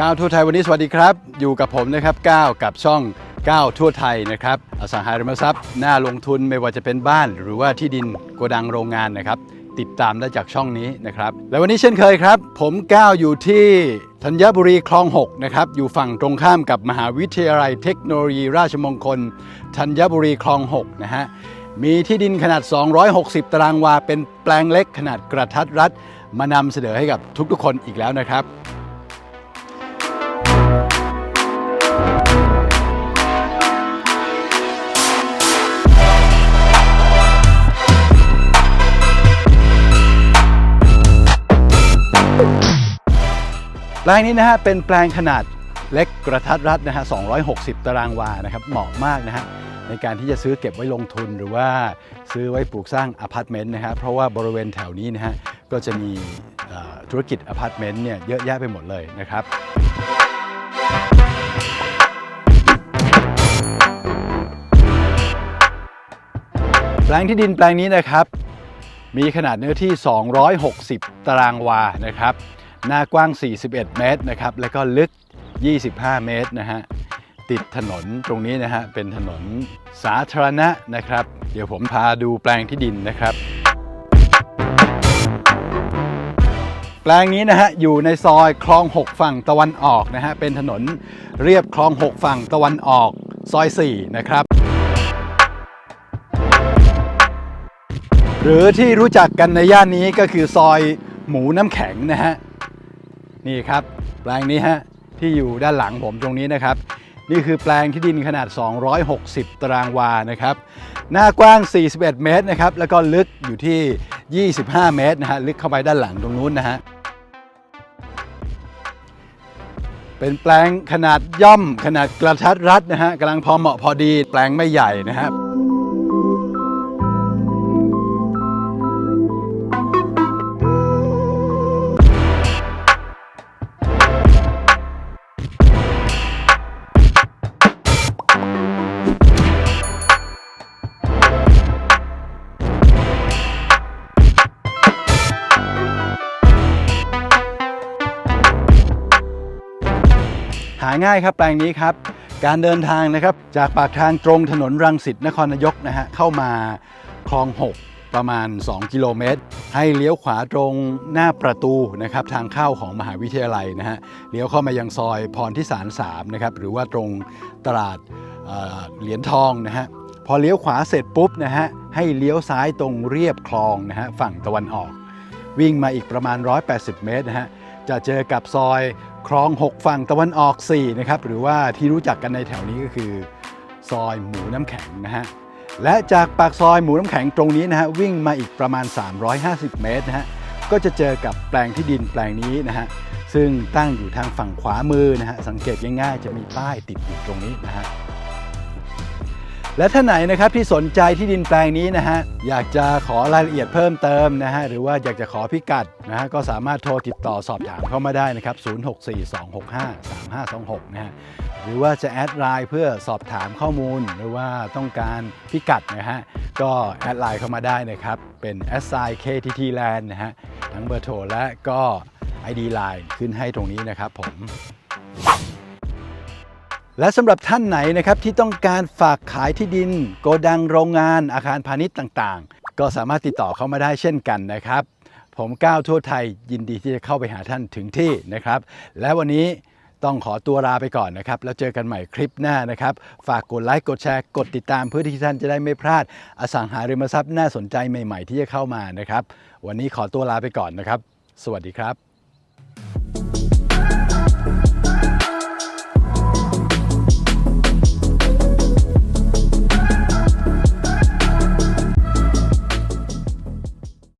ก้าวทั่วไทยวันนี้สวัสดีครับ อยู่กับผมนะครับก้าวกับช่องก้าวทั่วไทยนะครับอสังหาริมทรัพย์น่าลงทุนไม่ว่าจะเป็นบ้าน หรือว่าที่ดินโกดังโรงงานนะครับ ติดตามได้จากช่องนี้นะครับ และวันนี้เช่นเคยครับ ผมก้าวอยู่ที่ธัญบุรีคลอง 6 นะครับ อยู่ฝั่งตรงข้ามกับมหาวิทยาลัยเทคโนโลยีราชมงคลธัญบุรีคลอง 6 นะฮะมีที่ดินขนาด 260 ตารางวา เป็นแปลงเล็กขนาดกระทัดรัด มานำเสนอให้กับทุกๆคนอีกแล้วนะครับ ลงนี้นะฮะเป็นแปลงขนาดเล็กกระทัดรัดนะฮะ 260 ตารางวานะครับ เหมาะมากนะฮะในการที่จะซื้อเก็บไว้ลงทุนหรือว่าซื้อไว้ปลูกสร้างอพาร์ตเมนต์นะฮะเพราะว่าบริเวณแถวนี้นะฮะก็จะมีธุรกิจอพาร์ตเมนต์เนี่ยเยอะแยะไปหมดเลยนะครับแปลงที่ดินแปลงนี้นะครับ มีขนาดเนื้อที่ 260 ตารางวานะครับ หน้ากว้าง 41 เมตรนะครับ แล้วก็ลึก 25 เมตรนะฮะ ติดถนนตรงนี้นะฮะ เป็นถนนสาธารณะนะครับ เดี๋ยวผมพาดูแปลงที่ดินนะครับ แปลงนี้นะฮะ อยู่ในซอยคลอง 6 ฝั่งตะวันออกนะฮะ เป็นถนนเรียบคลอง 6 ฝั่งตะวันออกซอย 4 นะครับหรือที่รู้จักกันในย่านนี้ก็คือซอยหมูน้ำแข็งนะฮะ นี่ครับแปลงนี้ฮะที่อยู่ด้านหลังผมตรงนี้นะครับ นี่คือแปลงที่ดินขนาด 260 ตารางวานะครับ หน้ากว้าง 41 เมตรนะครับ แล้วก็ลึกอยู่ที่ 25 เมตรนะฮะลึกเข้าไปด้านหลังตรงนู้นนะฮะเป็นแปลงขนาดย่อมขนาดกระทัดรัดนะฮะกำลังพอเหมาะพอดี แปลงไม่ใหญ่นะครับ ง่ายครับแปลงนี้ครับ การเดินทางนะครับจากปากทางตรงถนนรังสิตนครนายกนะฮะเข้ามาคลอง 6ประมาณ 2 กิโลเมตร ให้เลี้ยวขวาตรงหน้าประตูนะครับทางเข้าของมหาวิทยาลัยนะฮะเลี้ยวเข้ามายังซอยพรทิสาร3นะครับหรือว่าตรงตลาดเอ่อเหรียญทองนะฮะพอเลี้ยวขวาเสร็จปุ๊บนะฮะให้เลี้ยวซ้ายตรงเรียบคลองนะฮะฝั่งตะวันออก วิ่งมาอีกประมาณ 180 เมตรนะฮะจะเจอกับซอย คลอง 6 ฝั่งตะวันออก 4 นะครับ หรือว่าที่รู้จักกันในแถวนี้ก็คือ ซอยหมูน้ำแข็งนะฮะ และจากปากซอยหมูน้ำแข็งตรงนี้นะฮะ วิ่งมาอีกประมาณ 350 เมตรนะฮะ ก็จะเจอกับแปลงที่ดินแปลงนี้นะฮะ ซึ่งตั้งอยู่ทางฝั่งขวามือนะฮะ สังเกตง่ายๆ จะมีป้ายติดอยู่ตรงนี้นะฮะ และท่านไหนนะครับที่สนใจที่ดินแปลงนี้นะฮะอยากจะขอรายละเอียดเพิ่มเติมนะฮะหรือว่าอยากจะขอพิกัดนะฮะก็สามารถโทรติดต่อสอบถามเข้ามาได้นะครับ 0642653526 นะฮะหรือว่าจะแอดไลน์เพื่อสอบถามข้อมูล หรือว่าต้องการพิกัดนะฮะก็แอดไลน์เข้ามาได้นะครับ เป็น s i KTT Land นะฮะทั้งเบอร์โทรและก็ ID Line ขึ้นให้ตรงนี้นะครับผม และสำหรับท่านไหนนะครับที่ต้องการฝากขายที่ดิน โกดังโรงงานอาคารพาณิชย์ต่างๆ ก็สามารถติดต่อเข้ามาได้เช่นกันนะครับ ผมก้าวทั่วไทยยินดีที่จะเข้าไปหาท่านถึงที่นะครับ และวันนี้ต้องขอตัวลาไปก่อนนะครับ แล้วเจอกันใหม่คลิปหน้านะครับ ฝากกดไลค์กดแชร์กดติดตามเพื่อที่ท่านจะได้ไม่พลาด อสังหาริมทรัพย์น่าสนใจใหม่ ๆ ที่จะเข้ามานะครับ วันนี้ขอตัวลาไปก่อนนะครับ สวัสดีครับ